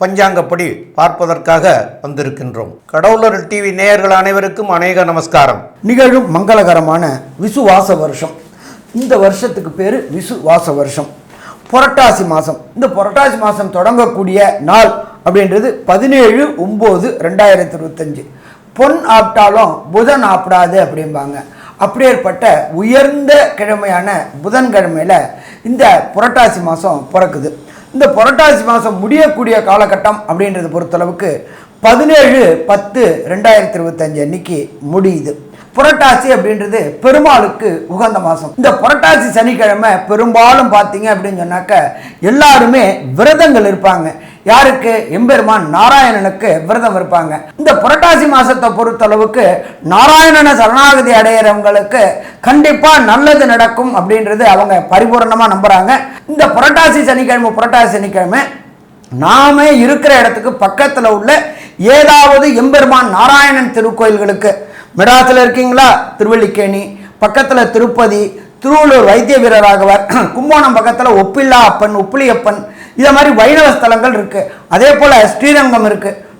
பஞ்சாங்கப்படி பார்ப்பதற்காக வந்திருக்கின்றோம். கடவுளர் டிவி நேயர்கள் அனைவருக்கும் அநேக நமஸ்காரம். நிகழும் மங்களகரமான விசுவாச வருஷம். இந்த வருஷத்துக்கு பேர் விசுவாச வருஷம். புரட்டாசி மாதம் இந்த புரட்டாசி மாதம் தொடங்கக்கூடிய நாள் அப்படின்றது பதினேழு ஒம்பது ரெண்டாயிரத்தி இருபத்தஞ்சு பொன் ஆப்டாலும் புதன் ஆப்டாது அப்படிம்பாங்க. அப்படியேற்பட்ட உயர்ந்த கிழமையான புதன்கிழமையில் இந்த புரட்டாசி மாதம் பிறக்குது. இந்த புரட்டாசி மாதம் முடியக்கூடிய காலகட்டம் அப்படின்றத பொறுத்தளவுக்கு பதினேழு பத்து ரெண்டாயிரத்தி இருபத்தஞ்சு அன்னைக்கு முடியுது. புரட்டாசி அப்படின்றது பெருமாளுக்கு உகந்த மாதம் இந்த புரட்டாசி சனிக்கிழமை பெரும்பாலும் பார்த்தீங்க அப்படின்னு சொன்னாக்க எல்லாருமே விரதங்கள் இருப்பாங்க. யாருக்கு? எம்பெருமான் நாராயணனுக்கு விரதம் இருப்பாங்க. இந்த புரட்டாசி மாசத்தை பொறுத்தளவுக்கு நாராயணனை சரணாகதி அடையிறவங்களுக்கு கண்டிப்பா நல்லது நடக்கும் அப்படின்றது அவங்க பரிபூர்ணமா நம்புறாங்க. இந்த புரட்டாசி சனிக்கிழமை புரட்டாசி சனிக்கிழமை நாம இருக்கிற இடத்துக்கு பக்கத்துல உள்ள ஏதாவது எம்பெருமான் நாராயணன் திருக்கோயில்களுக்கு மெட்ராஸில் இருக்கீங்களா? திருவள்ளிக்கேணி பக்கத்தில் திருப்பதி. திருவள்ளூர் வைத்திய வீரராகவர். கும்போணம் பக்கத்தில் ஒப்பில்லா அப்பன் உப்பிலியப்பன். இதை மாதிரி வைணவ ஸ்தலங்கள் இருக்குது அதே போல் ஸ்ரீரங்கம் இருக்குது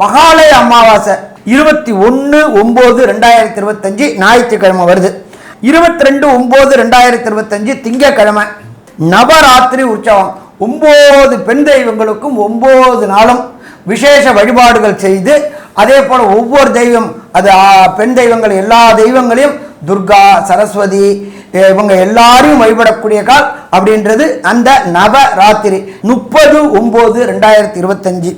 மகாலய அமாவாசை இருபத்தி ஒன்று ஒம்பது ரெண்டாயிரத்தி இருபத்தஞ்சு ஞாயிற்றுக்கிழமை வருது. இருபத்தி ரெண்டு ஒம்பது ரெண்டாயிரத்தி இருபத்தஞ்சு திங்கக்கிழமை நவராத்திரி உற்சவம். ஒம்பது பெண் தெய்வங்களுக்கும் ஒம்பது நாளும் விசேஷ வழிபாடுகள் செய்து அதே போல் ஒவ்வொரு தெய்வம் அது பெண் தெய்வங்கள் எல்லா தெய்வங்களையும் துர்கா சரஸ்வதி இவங்க எல்லாரையும் வழிபடக்கூடிய கால் அப்படின்றது அந்த நவராத்திரி. முப்பது ஒம்பது ரெண்டாயிரத்தி இருபத்தஞ்சு.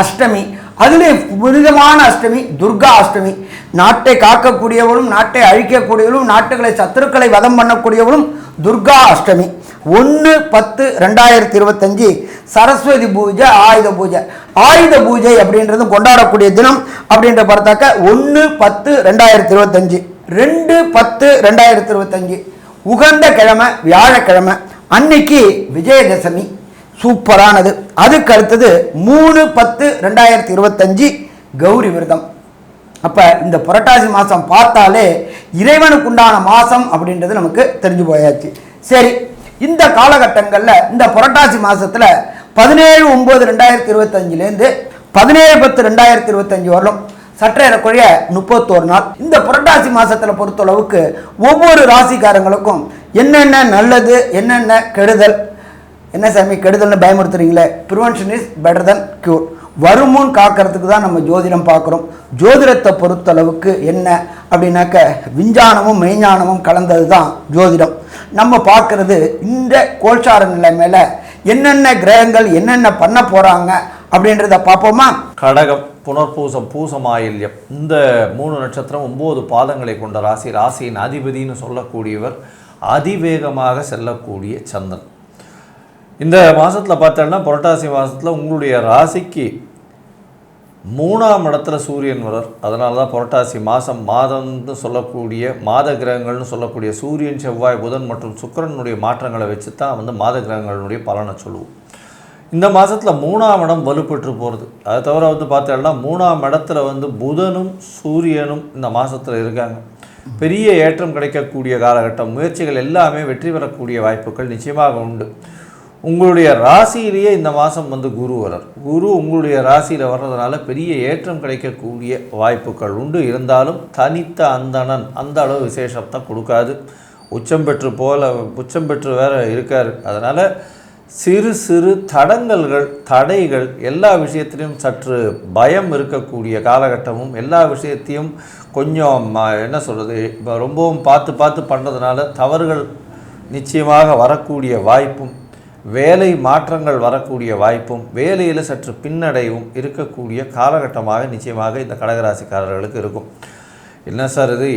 அஷ்டமி. அதிலே புனிதமான அஷ்டமி துர்கா அஷ்டமி. நாட்டை காக்கக்கூடியவளும் நாட்டை அழிக்கக்கூடியவளும் நாட்டுகளை சத்துருக்களை வதம் பண்ணக்கூடியவளும் துர்கா அஷ்டமி. ஒன்று பத்து ரெண்டாயிரத்தி இருபத்தஞ்சி சரஸ்வதி பூஜை ஆயுத பூஜை. ஆயுத பூஜை அப்படின்றது கொண்டாடக்கூடிய தினம் அப்படின்ற பார்த்தாக்க ஒன்று பத்து ரெண்டாயிரத்தி இருபத்தஞ்சு. ரெண்டு பத்து ரெண்டாயிரத்தி இருபத்தஞ்சு. உகந்த கிழமை வியாழக்கிழமை. அன்னைக்கு விஜயதசமி. சூப்பரானது. அதுக்கு அடுத்தது மூணு பத்து ரெண்டாயிரத்தி இருபத்தஞ்சி கௌரி விரதம். அப்போ இந்த புரட்டாசி மாதம் பார்த்தாலே இறைவனுக்கு உண்டான மாதம் அப்படின்றது நமக்கு தெரிஞ்சு போயாச்சு. சரி இந்த காலகட்டங்களில் இந்த புரட்டாசி மாதத்தில் பதினேழு ஒம்பது ரெண்டாயிரத்தி இருபத்தஞ்சிலேருந்து பதினேழு பத்து ரெண்டாயிரத்தி இருபத்தஞ்சு வரலும் சற்றேறக்குறைய முப்பத்தோரு நாள். இந்த புரட்டாசி மாதத்தில் பொறுத்தளவுக்கு ஒவ்வொரு ராசிக்காரங்களுக்கும் என்னென்ன நல்லது என்னென்ன கெடுதல் என்ன சாமி கெடுதல்னு பயமுறுத்துறீங்களே? Prevention is better than cure வருமுன் காக்கிறதுக்கு தான் நம்ம ஜோதிடம் பார்க்குறோம். ஜோதிடத்தை பொறுத்தளவுக்கு என்ன அப்படின்னாக்க விஞ்ஞானமும் மெய்ஞானமும் கலந்தது தான் ஜோதிடம். நம்ம பார்க்குறது இந்த கோல்சார நிலை மேலே என்னென்ன கிரகங்கள் என்னென்ன பண்ண போகிறாங்க அப்படின்றத பார்ப்போமா? கடகம் புனர்பூசம் பூசம் ஆயில்யம் இந்த மூணு நட்சத்திரம் ஒம்பது பாதங்களை கொண்ட ராசி. ராசியின் அதிபதின்னு சொல்லக்கூடியவர் அதிவேகமாக செல்லக்கூடிய சந்திரன். இந்த மாதத்தில் பார்த்தோன்னா புரட்டாசி மாதத்தில் உங்களுடைய ராசிக்கு மூணாம் இடத்துல சூரியன் வரார் அதனால தான் புரட்டாசி மாதம் மாதம்னு சொல்லக்கூடிய மாத கிரகங்கள்னு சொல்லக்கூடிய சூரியன் செவ்வாய் புதன் மற்றும் சுக்கிரனுடைய மாற்றங்களை வச்சு தான் வந்து மாத கிரகங்களுடைய பலனை சொல்லுவோம். இந்த மாதத்தில் மூணாம் இடம் வலுப்பெற்று போகிறது அதை தவிர வந்து பார்த்தோம்னா மூணாம் இடத்துல வந்து புதனும் சூரியனும் இந்த மாதத்தில் இருக்காங்க. பெரிய ஏற்றம் கிடைக்கக்கூடிய காலகட்டம். முயற்சிகள் எல்லாமே வெற்றி பெறக்கூடிய வாய்ப்புகள் நிச்சயமாக உண்டு. உங்களுடைய ராசியிலேயே இந்த மாதம் வந்து குரு வரார். குரு உங்களுடைய ராசியில் வர்றதுனால பெரிய ஏற்றம் கிடைக்கக்கூடிய வாய்ப்புகள் உண்டு. இருந்தாலும் தனித்த அந்தணன் அந்த அளவு விசேஷத்தை கொடுக்காது. உச்சம் பெற்று போல உச்சம் பெற்று வேற இருக்கார். அதனால் சிறு சிறு தடங்கல்கள் தடைகள் எல்லா விஷயத்திலையும் சற்று பயம் இருக்கக்கூடிய காலகட்டமும் எல்லா விஷயத்தையும் கொஞ்சம் என்ன சொல்கிறது இப்போ ரொம்பவும் பார்த்து பார்த்து பண்ணுறதுனால தவறுகள் நிச்சயமாக வரக்கூடிய வாய்ப்பும் வேலை மாற்றங்கள் வரக்கூடிய வாய்ப்பும் வேலையில் சற்று பின்னடைவும் இருக்கக்கூடிய காலகட்டமாக நிச்சயமாக இந்த கடகராசிக்காரர்களுக்கு இருக்கும். என்ன சார் இது?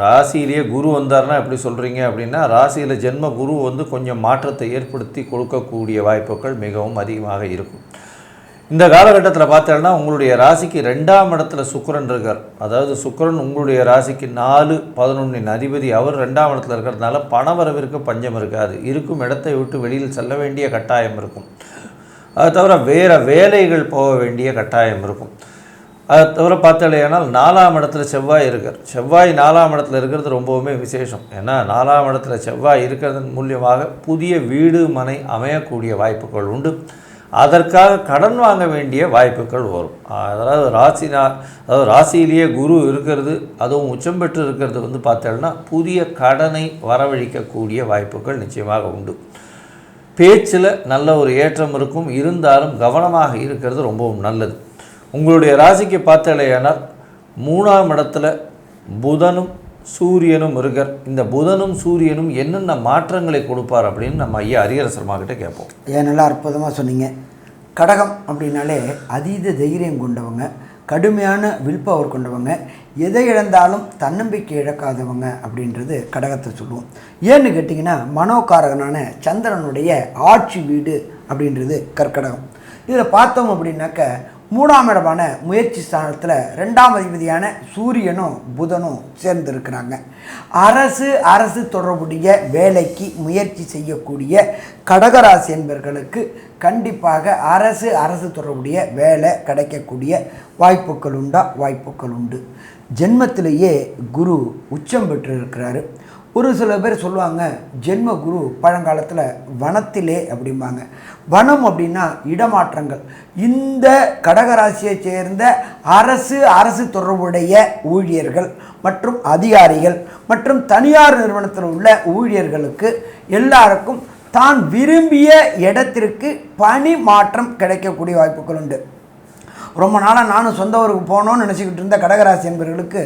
ராசியிலேயே குரு வந்தார்னா எப்படி சொல்கிறீங்க அப்படின்னா ராசியில் ஜென்ம குரு வந்து கொஞ்சம் மாற்றத்தை ஏற்படுத்தி கொடுக்கக்கூடிய வாய்ப்புகள் மிகவும் அதிகமாக இருக்கும். இந்த காலகட்டத்தில் பார்த்தோன்னா உங்களுடைய ராசிக்கு ரெண்டாம் இடத்துல சுக்கரன் இருக்கார். அதாவது சுக்கரன் உங்களுடைய ராசிக்கு நாலு பதினொன்றின் அதிபதி அவர் ரெண்டாம் இடத்துல இருக்கிறதுனால பணவரவிற்கு பஞ்சம் இருக்காது. இருக்கும் இடத்தை விட்டு வெளியில் செல்ல வேண்டிய கட்டாயம் இருக்கும். அது தவிர வேறு வேலைகள் போக வேண்டிய கட்டாயம் இருக்கும். அதை தவிர பார்த்தாலேயானால் நாலாம் இடத்துல செவ்வாய் இருக்கார். செவ்வாய் நாலாம் இடத்துல இருக்கிறது ரொம்பவுமே விசேஷம். ஏன்னா நாலாம் இடத்துல செவ்வாய் இருக்கிறதன் மூலியமாக புதிய வீடு மனை அமையக்கூடிய வாய்ப்புகள் உண்டு. அதற்காக கடன் வாங்க வேண்டிய வாய்ப்புகள் வரும். அதாவது ராசினா அதாவது ராசியிலேயே குரு இருக்கிறது அதுவும் உச்சம் பெற்று இருக்கிறது வந்து பார்த்தோம்னா புதிய கடனை வரவழிக்கக்கூடிய வாய்ப்புகள் நிச்சயமாக உண்டு. பேச்சில் நல்ல ஒரு ஏற்றம் இருக்கும். இருந்தாலும் கவனமாக இருக்கிறது ரொம்பவும் நல்லது. உங்களுடைய ராசிக்கு பார்த்தலையானால் மூணாம் இடத்துல புதனும் சூரியனும் முருகர் இந்த புதனும் சூரியனும் என்னென்ன மாற்றங்களை கொடுப்பார் அப்படின்னு நம்ம ஐயா அரியரசர்மா கிட்ட கேட்போம். ஏன் நல்லா அற்புதமாக சொன்னீங்க. கடகம் அப்படின்னாலே அதீத தைரியம் கொண்டவங்க கடுமையான வில் பவர் கொண்டவங்க எதை இழந்தாலும் தன்னம்பிக்கை இழக்காதவங்க அப்படின்றது கடகத்தை சொல்லுவோம். ஏன்னு கேட்டிங்கன்னா மனோகாரகனான சந்திரனுடைய ஆட்சி வீடு அப்படின்றது கற்கடகம். இதில் பார்த்தோம் அப்படின்னாக்க மூணாம் இடமான முயற்சி ஸ்தானத்தில் ரெண்டாம் அதிபதியான சூரியனும் புதனும் சேர்ந்திருக்கிறாங்க. அரசு அரசு தொடர்புடைய வேலைக்கு முயற்சி செய்யக்கூடிய கடகராசி என்பவர்களுக்கு கண்டிப்பாக அரசு அரசு தொடர்புடைய வேலை கிடைக்கக்கூடிய வாய்ப்புகள் உண்டா? வாய்ப்புகள் உண்டு. ஜென்மத்திலேயே குரு உச்சம் பெற்று இருக்கிறாரு ஒரு சில பேர் சொல்லுவாங்க ஜென்ம குரு பழங்காலத்தில் வனத்திலே அப்படிம்பாங்க. வனம் அப்படின்னா இடமாற்றங்கள். இந்த கடகராசியை சேர்ந்த அரசு அரசு தொடர்புடைய ஊழியர்கள் மற்றும் அதிகாரிகள் மற்றும் தனியார் நிறுவனத்தில் உள்ள ஊழியர்களுக்கு எல்லாருக்கும் தான் விரும்பிய இடத்திற்கு பணி மாற்றம் கிடைக்கக்கூடிய வாய்ப்புகள் உண்டு. ரொம்ப நாளாக நானும் சொந்த ஊருக்கு போகணும்னு நினச்சிக்கிட்டு இருந்த கடகராசி என்பவர்களுக்கு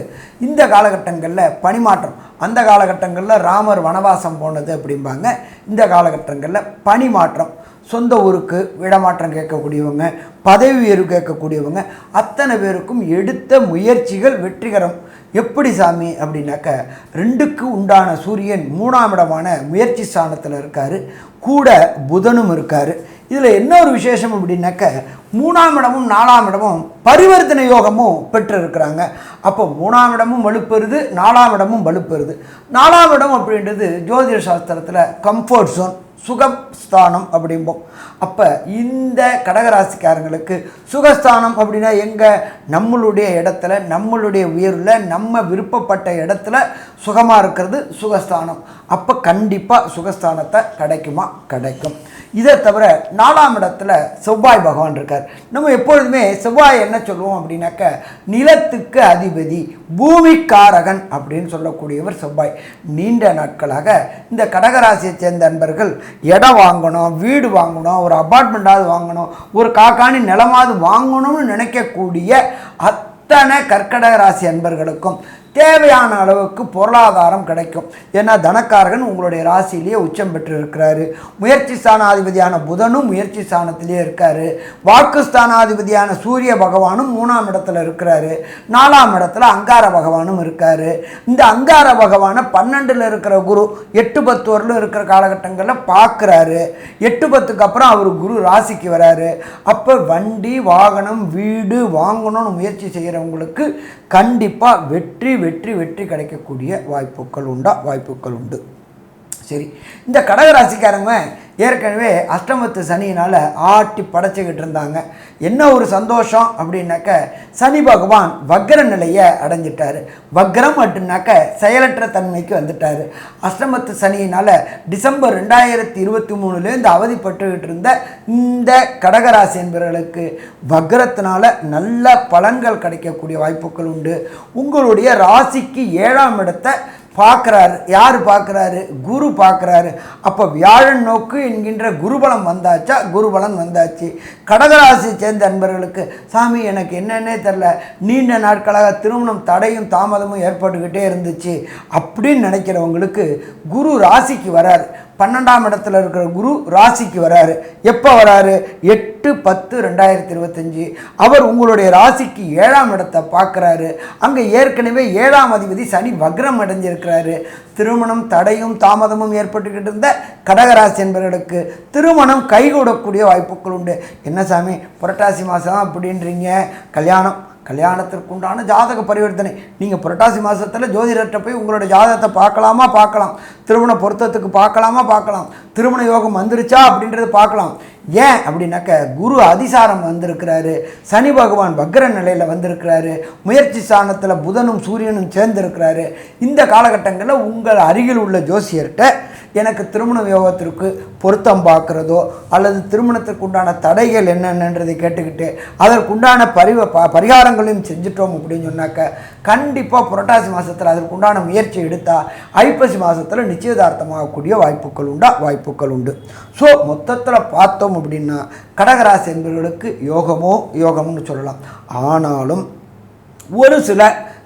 இந்த காலகட்டங்களில் பணிமாற்றம். அந்த காலகட்டங்களில் ராமர் வனவாசம் போனது அப்படிம்பாங்க. இந்த காலகட்டங்களில் பணிமாற்றம். சொந்த ஊருக்கு இடமாற்றம் கேட்கக்கூடியவங்க பதவி உயர்வு கேட்கக்கூடியவங்க அத்தனை பேருக்கும் எடுத்த முயற்சிகள் வெற்றிகரம். எப்படி சாமி அப்படின்னாக்க ரெண்டுக்கு உண்டான சூரியன் மூணாம் இடமான முயற்சி ஸ்தானத்தில் இருக்கார் கூட புதனும் இருக்கார். இதில் என்ன ஒரு விசேஷம் அப்படின்னாக்க மூணாம் இடமும் நாலாம் இடமும் பரிவர்த்தனை யோகமும் பெற்றிருக்கிறாங்க. அப்போ மூணாம் இடமும் வலுப்பெறுது நாலாம் இடமும் வலுப்பெறுது. நாலாம் இடம் அப்படின்றது ஜோதிட சாஸ்திரத்தில் கம்ஃபர்ட் ஜோன் சுகஸ்தானம் அப்படிம்போம். அப்போ இந்த கடகராசிக்காரங்களுக்கு சுகஸ்தானம் அப்படின்னா எங்கே? நம்மளுடைய இடத்துல நம்மளுடைய உயர்வில் நம்ம விருப்பப்பட்ட இடத்துல சுகமாக இருக்கிறது சுகஸ்தானம். அப்போ கண்டிப்பாக சுகஸ்தானத்தை கிடைக்குமா? கிடைக்கும். இதை தவிர நாலாம் இடத்துல செவ்வாய் பகவான் இருக்கார். நம்ம எப்பொழுதுமே செவ்வாய் என்ன சொல்லுவோம் அப்படின்னாக்க நிலத்துக்கு அதிபதி பூமிக்காரகன் அப்படின்னு சொல்லக்கூடியவர் செவ்வாய். நீண்ட நாட்களாக இந்த கடகராசியை சேர்ந்த நண்பர்கள் இடம் வாங்கணும் வீடு வாங்கணும் ஒரு அப்பார்ட்மெண்ட்டாவது வாங்கணும் ஒரு காக்காணி நிலமாவது வாங்கணும்னு நினைக்கக்கூடிய அத்தனை கற்கடக ராசி அன்பர்களுக்கும் தேவையான அளவுக்கு பொருளாதாரம் கிடைக்கும். ஏன்னா தனக்காரகன் உங்களுடைய ராசியிலேயே உச்சம் பெற்று இருக்கிறாரு முயற்சி ஸ்தானாதிபதியான புதனும் முயற்சி ஸ்தானத்திலேயே இருக்காரு. வாக்கு ஸ்தானாதிபதியான சூரிய பகவானும் மூணாம் இடத்துல இருக்கிறாரு. நாலாம் இடத்துல அங்கார பகவானும் இருக்காரு. இந்த அங்கார பகவானை பன்னெண்டில் இருக்கிற குரு எட்டு பத்து வரலும் இருக்கிற காலகட்டங்களில் பார்க்குறாரு. எட்டு பத்துக்கு அப்புறம் அவர் குரு ராசிக்கு வராரு. அப்போ வண்டி வாகனம் வீடு வாங்கணும்னு முயற்சி செய்கிறவங்களுக்கு கண்டிப்பாக வெற்றி வெற்றி வெற்றி கிடைக்கக்கூடிய வாய்ப்புகள் உண்டா? வாய்ப்புகள் உண்டு. சரி. இந்த கடகராசிக்காரங்க ஏற்கனவே அஷ்டமத்து சனியினால் ஆட்டி படைச்சிக்கிட்டு இருந்தாங்க. என்ன ஒரு சந்தோஷம் அப்படின்னாக்க சனி பகவான் வக்ர நிலையை அடைஞ்சிட்டார். வக்ரம் அப்படின்னாக்க செயலற்ற தன்மைக்கு வந்துட்டார். அஷ்டமத்து சனியினால் டிசம்பர் ரெண்டாயிரத்தி இருபத்தி மூணுலேருந்து அவதிப்பட்டுக்கிட்டு இருந்த இந்த கடகராசி என்பவர்களுக்கு வக்ரத்தினால நல்ல பலன்கள் கிடைக்கக்கூடிய வாய்ப்புகள் உண்டு. உங்களுடைய ராசிக்கு ஏழாம் இடத்தை பார்க்குறாரு யார் பார்க்குறாரு? குரு பார்க்குறாரு. அப்போ வியாழன் நோக்கு என்கின்ற குருபலம் வந்தாச்சா? குருபலன் வந்தாச்சு. கடகராசி சேர்ந்த அன்பர்களுக்கு சாமி எனக்கு என்னன்னே தெரில நீண்ட நாட்களாக திருமணம் தடையும் தாமதமும் ஏற்பட்டுக்கிட்டே இருந்துச்சு. அப்படின்னு நினைக்கிறவங்களுக்கு குரு ராசிக்கு வராரு. பன்னெண்டாம் இடத்துல இருக்கிற குரு ராசிக்கு வராரு. எப்போ வராரு? எட்டு பத்து ரெண்டாயிரத்தி இருபத்தஞ்சி. அவர் உங்களுடைய ராசிக்கு ஏழாம் இடத்தை பார்க்குறாரு. அங்கே ஏற்கனவே ஏழாம் அதிபதி சனி வக்ரம் அடைஞ்சிருக்கிறாரு. திருமணம் தடையும் தாமதமும் ஏற்பட்டுக்கிட்டு இருந்த கடகராசி என்பவர்களுக்கு திருமணம் கைகூடக்கூடிய வாய்ப்புகள் உண்டு. என்ன சாமி? புரட்டாசி மாதம் அப்படின்றீங்க. கல்யாணம் கல்யாணத்திற்கு உண்டான ஜாதக பரிவர்த்தனை. நீங்கள் புரட்டாசி மாதத்தில் ஜோதிடர்கிட்ட போய் உங்களோட ஜாதகத்தை பார்க்கலாமா? பார்க்கலாம். திருமண பொருத்தத்துக்கு பார்க்கலாமா? பார்க்கலாம். திருமண யோகம் வந்துருச்சா? அப்படின்றத பார்க்கலாம். ஏன் அப்படின்னாக்க குரு அதிசாரம் வந்திருக்கிறாரு. சனி பகவான் வக்ர நிலையில் வந்திருக்கிறாரு. முயற்சி ஸ்தானத்தில் புதனும் சூரியனும் சேர்ந்திருக்கிறாரு. இந்த காலகட்டங்களில் உங்கள் அருகில் உள்ள ஜோசியர்கிட்ட எனக்கு திருமண யோகத்திற்கு பொருத்தம் பார்க்குறதோ அல்லது திருமணத்திற்கு உண்டான தடைகள் என்னென்னன்றதை கேட்டுக்கிட்டு அதற்குண்டான பரிவ ப பரிகாரங்களையும் செஞ்சுட்டோம் அப்படின்னு சொன்னாக்க கண்டிப்பாக புரட்டாசி மாதத்தில் அதற்குண்டான முயற்சி எடுத்தால் ஐப்பசி மாதத்தில் நிச்சயதார்த்தமாகக்கூடிய வாய்ப்புகள் உண்டா? வாய்ப்புகள் உண்டு. ஸோ மொத்தத்தில் பார்த்தோம் அப்படின்னா கடகராசி என்பவர்களுக்கு யோகமோ யோகம்னு சொல்லலாம். ஆனாலும் ஒரு சில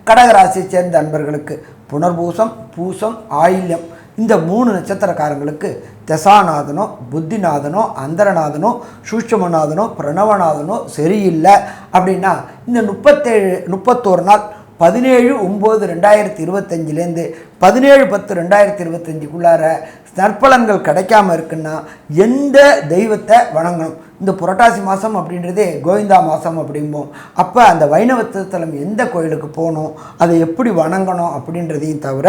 கடகராசியை சேர்ந்த அன்பர்களுக்கு புனர்பூசம் பூசம் ஆயில்யம் இந்த மூணு நட்சத்திரக்காரங்களுக்கு தசாநாதனோ புத்திநாதனோ அந்தரநாதனோ சூட்சமநாதனோ பிரணவநாதனோ சரியில்லை. அப்படின்னா இந்த முப்பத்தேழு முப்பத்தோரு நாள் பதினேழு ஒம்பது ரெண்டாயிரத்தி இருபத்தஞ்சிலேருந்து பதினேழு பத்து ரெண்டாயிரத்தி இருபத்தஞ்சுக்குள்ளார நற்பலன்கள் கிடைக்காம இருக்குன்னா எந்த தெய்வத்தை வணங்கணும்? இந்த புரட்டாசி மாதம் அப்படின்றதே கோவிந்தா மாதம் அப்படிம்போம். அப்போ அந்த வைணவ தலம் எந்த கோயிலுக்கு போகணும்? அதை எப்படி வணங்கணும் அப்படின்றதையும் தவிர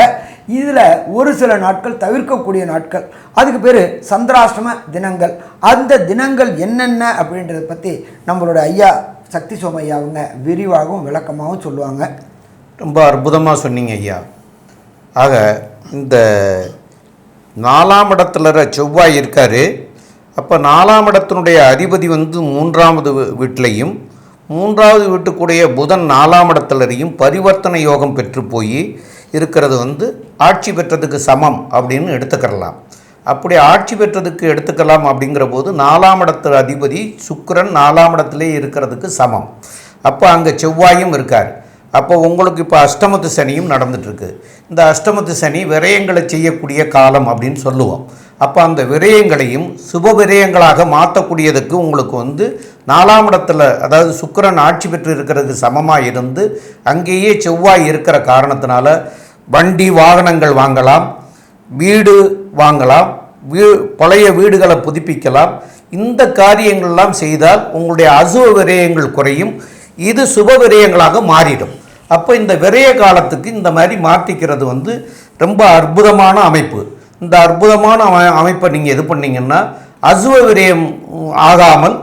இதில் ஒரு சில நாட்கள் தவிர்க்கக்கூடிய நாட்கள். அதுக்கு பேர் சந்திராஷ்டம தினங்கள். அந்த தினங்கள் என்னென்ன அப்படின்றத பற்றி நம்மளோட ஐயா சக்தி சோமையா அவங்க விரிவாகவும் விளக்கமாகவும் சொல்லுவாங்க. ரொம்ப அற்புதமாக சொன்னீங்க ஐயா. ஆக இந்த நாலாம் இடத்துல செவ்வாய் இருக்கார். அப்போ நாலாம் இடத்தினுடைய அதிபதி வந்து மூன்றாவது வீட்டிலையும் மூன்றாவது வீட்டுக்குடைய புதன் நாலாம் இடத்துலரையும் பரிவர்த்தனை யோகம் பெற்று போய் இருக்கிறது வந்து ஆட்சி பெற்றதுக்கு சமம் அப்படின்னு எடுத்துக்கிறலாம் அப்படி ஆட்சி பெற்றதுக்கு எடுத்துக்கலாம் அப்படிங்கிற போது நாலாம் இடத்து அதிபதி சுக்கரன் நாலாம் இடத்துலேயே இருக்கிறதுக்கு சமம். அப்போ அங்கே செவ்வாயும் இருக்கார். அப்போ உங்களுக்கு இப்போ அஷ்டமத்து சனியும் நடந்துட்டுருக்கு. இந்த அஷ்டமத்து சனி விரயங்களை செய்யக்கூடிய காலம் அப்படின்னு சொல்லுவோம். அப்போ அந்த விரயங்களையும் சுப விரயங்களாக மாற்றக்கூடியதுக்கு உங்களுக்கு வந்து நாலாம் இடத்துல அதாவது சுக்கரன் ஆட்சி பெற்று இருக்கிறதுக்கு சமமாக இருந்து அங்கேயே செவ்வாய் இருக்கிற காரணத்தினால வண்டி வாகனங்கள் வாங்கலாம் வீடு வாங்கலாம் வீ பழைய வீடுகளை புதுப்பிக்கலாம். இந்த காரியங்கள்லாம் செய்தால் உங்களுடைய அசுவ விரயங்கள் குறையும். இது சுப விரயங்களாக மாறிடும். அப்போ இந்த விரய காலத்துக்கு இந்த மாதிரி மாற்றிக்கிறது வந்து ரொம்ப அற்புதமான அமைப்பு. இந்த அற்புதமான அமைப்பை நீங்கள் இது பண்ணிங்கன்னா அசுவ விரயம் ஆகாமல்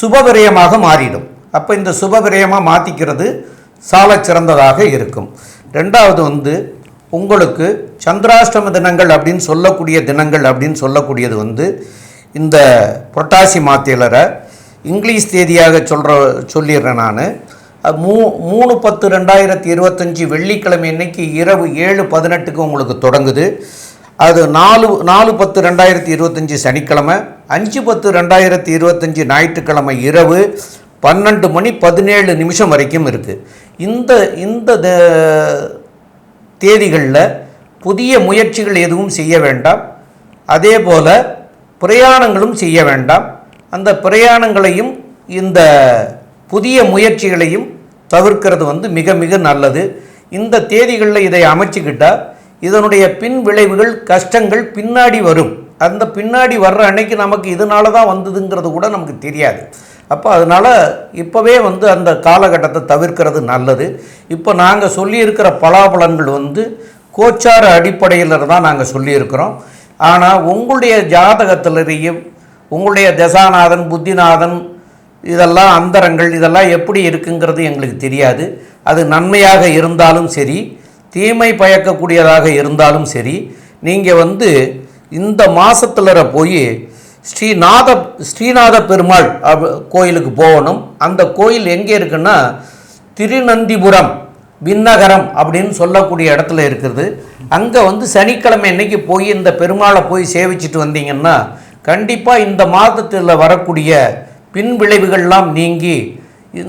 சுப விரயமாக மாறிடும். அப்போ இந்த சுப விரயமாக மாற்றிக்கிறது சால சிறந்ததாக இருக்கும். ரெண்டாவது வந்து உங்களுக்கு சந்திராஷ்டம தினங்கள் அப்படின்னு சொல்லக்கூடிய தினங்கள் அப்படின்னு சொல்லக்கூடியது வந்து இந்த புரட்டாசி மாத்தியலரை இங்கிலீஷ் தேதியாக சொல்கிற சொல்லிடுறேன் நான். மூ மூணு பத்து ரெண்டாயிரத்தி இருபத்தஞ்சி வெள்ளிக்கிழமை இன்னைக்கு இரவு ஏழு பதினெட்டுக்கு உங்களுக்கு தொடங்குது. அது நாலு நாலு பத்து ரெண்டாயிரத்தி இருபத்தஞ்சி சனிக்கிழமை அஞ்சு பத்து ரெண்டாயிரத்தி இருபத்தஞ்சி ஞாயிற்றுக்கிழமை இரவு பன்னெண்டு மணி பதினேழு நிமிஷம் வரைக்கும் இருக்குது இந்த இந்த தேதிகளில் புதிய முயற்சிகள் எதுவும் செய்ய வேண்டாம். அதே போல் பிரயாணங்களும் செய்ய வேண்டாம். அந்த பிரயாணங்களையும் இந்த புதிய முயற்சிகளையும் தவிர்க்கிறது வந்து மிக மிக நல்லது. இந்த தேதிகளில் இதை அமைச்சுக்கிட்டால் இதனுடைய பின் விளைவுகள் கஷ்டங்கள் பின்னாடி வரும். அந்த பின்னாடி வர்ற அன்னைக்கு நமக்கு இதனால தான் வந்ததுங்கிறது கூட நமக்கு தெரியாது. அப்போ அதனால் இப்போவே வந்து அந்த காலகட்டத்தை தவிர்க்கிறது நல்லது. இப்போ நாங்கள் சொல்லியிருக்கிற பலாபலன்கள் வந்து கோச்சார அடிப்படையில் தான் நாங்கள் சொல்லியிருக்கிறோம். ஆனால் உங்களுடைய ஜாதகத்திலேயும் உங்களுடைய தசாநாதன் புத்திநாதன் இதெல்லாம் அந்தரங்கள் இதெல்லாம் எப்படி இருக்குங்கிறது எங்களுக்கு தெரியாது. அது நன்மையாக இருந்தாலும் சரி தீமை பயக்கக்கூடியதாக இருந்தாலும் சரி நீங்கள் வந்து இந்த மாதத்தில் போய் ஸ்ரீநாத ஸ்ரீநாத பெருமாள் கோயிலுக்கு போகணும். அந்த கோயில் எங்கே இருக்குன்னா திருநந்திபுரம் விண்ணகரம் அப்படின்னு சொல்லக்கூடிய இடத்துல இருக்குது. அங்கே வந்து சனிக்கிழமை அன்னைக்கு போய் இந்த பெருமாளை போய் சேவிச்சிட்டு வந்தீங்கன்னா கண்டிப்பாக இந்த மாதத்தில் வரக்கூடிய பின் விளைவுகள்லாம் நீங்கி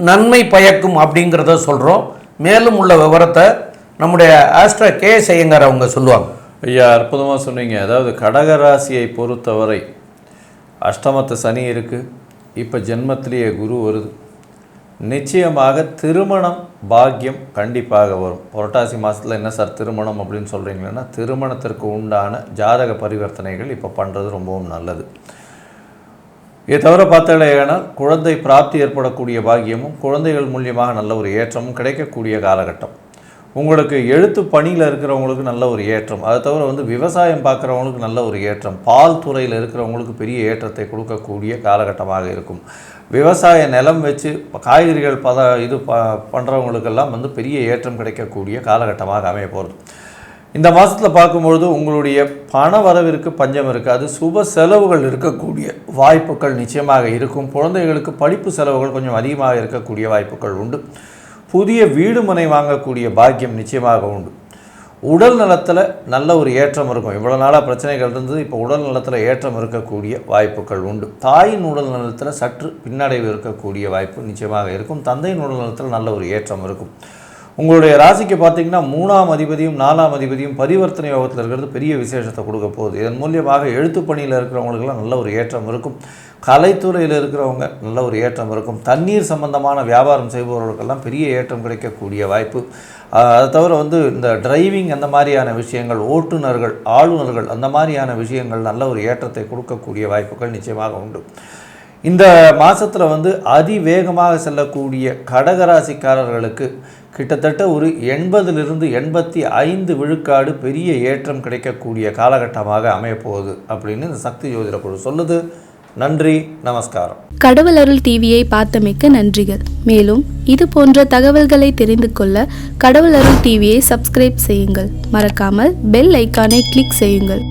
நன்மை பயக்கும் அப்படிங்கிறத சொல்கிறோம் மேலும் உள்ள விவரத்தை நம்முடைய ஆஸ்ட்ரா கே செய்யங்கார் அவங்க சொல்லுவாங்க. ஐயா அற்புதமாக சொன்னீங்க. அதாவது கடகராசியை பொறுத்தவரை அஷ்டமத்து சனி இருக்குது இப்போ ஜென்மத்திலேயே குரு வருது. நிச்சயமாக திருமணம் பாக்கியம் கண்டிப்பாக வரும். புரட்டாசி மாதத்தில் என்ன சார் திருமணம் அப்படின்னு சொல்கிறீங்கன்னா திருமணத்திற்கு உண்டான ஜாதக பரிவர்த்தனைகள் இப்போ பண்ணுறது ரொம்பவும் நல்லது. இதை தவிர பார்த்தாலேயானால் குழந்தை பிராப்தி ஏற்படக்கூடிய பாக்கியமும் குழந்தைகள் மூலியமாக நல்ல ஒரு ஏற்றமும் கிடைக்கக்கூடிய காலகட்டம். உங்களுக்கு எழுத்து பணியில் இருக்கிறவங்களுக்கு நல்ல ஒரு ஏற்றம். அதை தவிர வந்து விவசாயம் பார்க்குறவங்களுக்கு நல்ல ஒரு ஏற்றம். பால் துறையில் இருக்கிறவங்களுக்கு பெரிய ஏற்றத்தை கொடுக்கக்கூடிய காலகட்டமாக இருக்கும். விவசாய நிலம் வச்சு காய்கறிகள் பத இது ப பண்ணுறவங்களுக்கெல்லாம் வந்து பெரிய ஏற்றம் கிடைக்கக்கூடிய காலகட்டமாக அமைய போகிறது இந்த மாதத்தில் பார்க்கும்பொழுது உங்களுடைய பண வரவிற்கு பஞ்சம் இருக்காது சுப செலவுகள் இருக்கக்கூடிய வாய்ப்புகள் நிச்சயமாக இருக்கும். குழந்தைகளுக்கு படிப்பு செலவுகள் கொஞ்சம் அதிகமாக இருக்கக்கூடிய வாய்ப்புகள் உண்டு. புதிய வீடு மனை வாங்கக்கூடிய பாக்கியம் நிச்சயமாக உண்டு. உடல் நலத்தில் நல்ல ஒரு ஏற்றம் இருக்கும். இவ்வளோ நாளாக பிரச்சனைகள் இருந்தது இப்போ உடல் நலத்தில் ஏற்றம் இருக்கக்கூடிய வாய்ப்புகள் உண்டு. தாயின் உடல் நலத்தில் சற்று பின்னடைவு இருக்கக்கூடிய வாய்ப்பு நிச்சயமாக இருக்கும். தந்தையின் உடல் நலத்தில் நல்ல ஒரு ஏற்றம் இருக்கும். உங்களுடைய ராசிக்கு பார்த்தீங்கன்னா மூணாம் அதிபதியும் நாலாம் அதிபதியும் பரிவர்த்தனை யோகத்தில் இருக்கிறது பெரிய விசேஷத்தை கொடுக்க போகுது. இதன் மூலியமாக எழுத்து பணியில் இருக்கிறவங்களுக்கெல்லாம் நல்ல ஒரு ஏற்றம் இருக்கும். கலைத்துறையில் இருக்கிறவங்க நல்ல ஒரு ஏற்றம் இருக்கும். தண்ணீர் சம்பந்தமான வியாபாரம் செய்பவர்களுக்கெல்லாம் பெரிய ஏற்றம் கிடைக்கக்கூடிய வாய்ப்பு. அதை தவிர வந்து இந்த டிரைவிங் அந்த மாதிரியான விஷயங்கள் ஓட்டுநர்கள் ஆளுநர்கள் அந்த மாதிரியான விஷயங்கள் நல்ல ஒரு ஏற்றத்தை கொடுக்கக்கூடிய வாய்ப்புகள் நிச்சயமாக உண்டு. இந்த மாதத்தில் வந்து அதிவேகமாக செல்லக்கூடிய கடகராசிக்காரர்களுக்கு கிட்டத்தட்ட ஒரு எண்பதிலிருந்து எண்பத்தி ஐந்து விழுக்காடு பெரிய ஏற்றம் கிடைக்கக்கூடிய காலகட்டமாக அமையப்போகுது அப்படின்னு இந்த சக்தி ஜோதிட குழு சொல்லுது. நன்றி நமஸ்காரம். கடவுள் அருள் டிவியை பார்த்தமைக்க நன்றிகள். மேலும் இது போன்ற தகவல்களை தெரிந்து கொள்ள கடவுள் அருள் டிவியை சப்ஸ்கிரைப் செய்யுங்கள். மறக்காமல் பெல் ஐக்கானை கிளிக் செய்யுங்கள்.